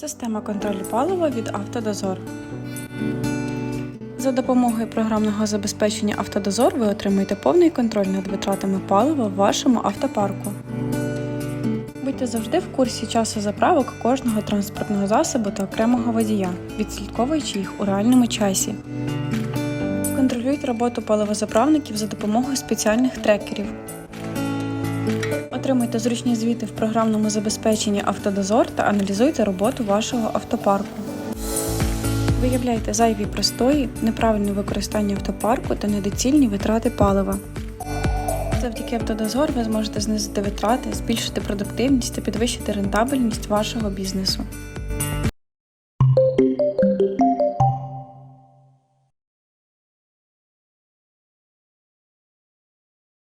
Програма контролю палива від Автодозор. За допомогою програмного забезпечення Автодозор ви отримаєте повний контроль над витратами палива в вашому автопарку. Будьте завжди в курсі часу заправок кожного транспортного засобу та окремого водія, відслідковуючи їх у реальному часі. Контролюйте роботу паливозаправників за допомогою спеціальних трекерів. Отримуйте зручні звіти в програмному забезпеченні Автодозор та аналізуйте роботу вашого автопарку. Виявляйте зайві простої, неправильне використання автопарку та недоцільні витрати палива. Завдяки Автодозор ви зможете знизити витрати, збільшити продуктивність та підвищити рентабельність вашого бізнесу.